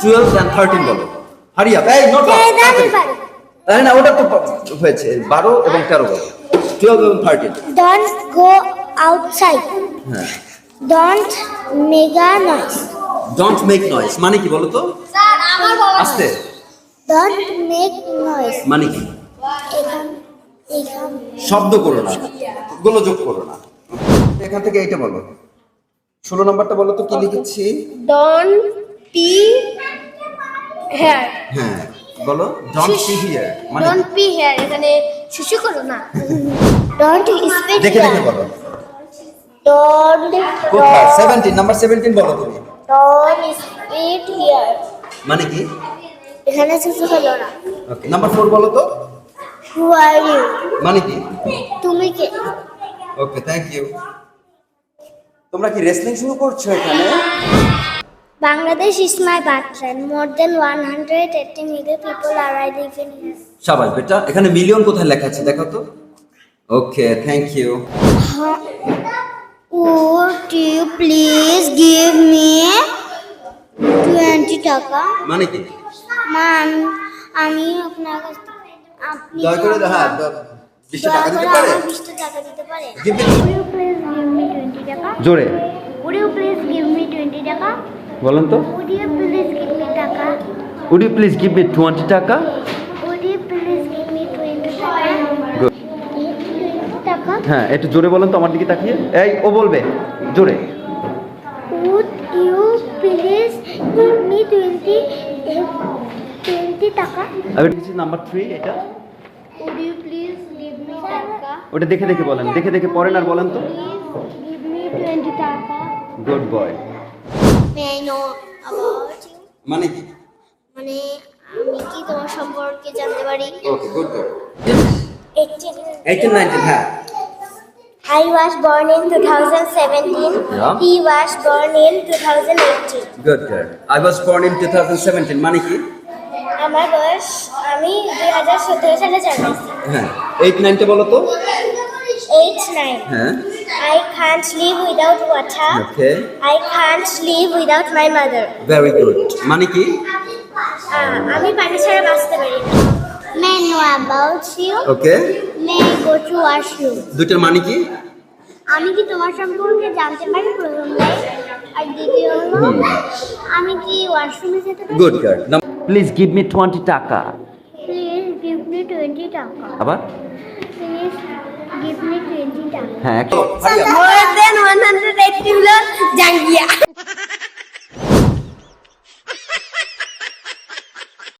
Twelve and thirteen বলো। হারিয়া এই note আমি না? ওটা তো হয়েছে বারো এবং তেরো বলো। টুয়েলভ এবং থার্টিন ডোন্ট গো আউটসাইড হ্যাঁ। Don't make a noise don't make noise মানে কি বলো তো? আস্তে। ডোন্ট মেক নয়েস মানে কি? শব্দ করো না। গোলযোগ করো না। এখান থেকে এইটা বলো। ষোলো নম্বরটা বলো তো কি লিখেছি? ডন পি হেয়ার হ্যাঁ বলো ডোন্ট সি হিয়ার মানে ডোন্ট পি হেয়ার এখানে শিশু করো না। ডোন্ট দেখে দেখে বলো। ডোন্ট কোথায়? সেভেন্টিন নাম্বার সেভেন্টিন বলো তুমি। ডোন্ট স্পিড হিয়ার মানে কি? এখানে শিশু হলো না। ওকে নাম্বার ফোর বলো তো। হু আর ইউ মানে কি? তুমি কে? ওকে থ্যাংক ইউ তোমরা কি রেসলিং শুরু করছ এখানে? Bangladesh is my birthland. More than 180 million people are living here. Shabash, beta. এখানে মিলিয়ন কোথায় লেখা আছে দেখো তো? Okay thank you oh do you please give me 20 টাকা মানে কি? মাম আমি আপনার কাছ আপনি দয়া করে হ্যাঁ, দেখা 20 টাকা দিতে পারে? 20 টাকা দিতে পারে জোরে। বলুন তো। Would you please give me twenty টাকা? হ্যাঁ একটু জোরে বলেন তো আমার দিকে তাকিয়ে। এই ও বলবে জোরে। নাম্বার থ্রি এটা। ওটা দেখে দেখে বলেন দেখে দেখে পরেন আর বলেন তো। Good boy May I know about you? মানে কি? মানে আমি কি তোমার সম্পর্কে জানতে পারি? Okay good good 18 eighteen nineteen হ্যাঁ। I was born in 2017. Yeah. He was born in 2018. Good good I was born in two thousand seventeen মানে কি? আমার বয়স আমি দুই হাজার সতেরো সালে জন্মেছি হ্যাঁ। এইট নাইনটা বলো তো। এইট নাইন হ্যাঁ। I can't live without water. Okay I can't live without my mother. Very good মানে কি আহ, আমি পানি ছাড়া বাঁচতে পারি না। May I know about you? Okay May I go to washroom? দুইটার মানে কি আমি কি তোমার সম্পর্কে জানতে পারি প্রথম? আর দ্বিতীয় হলো আমি কি ওয়াশরুমে যেতে পারি? Good good please give me twenty taka. Please give me twenty taka. আবার প্লিজ গিভ মি টোয়েন্টি টাকা হ্যাঁ More than 180 million জাঙ্গিয়া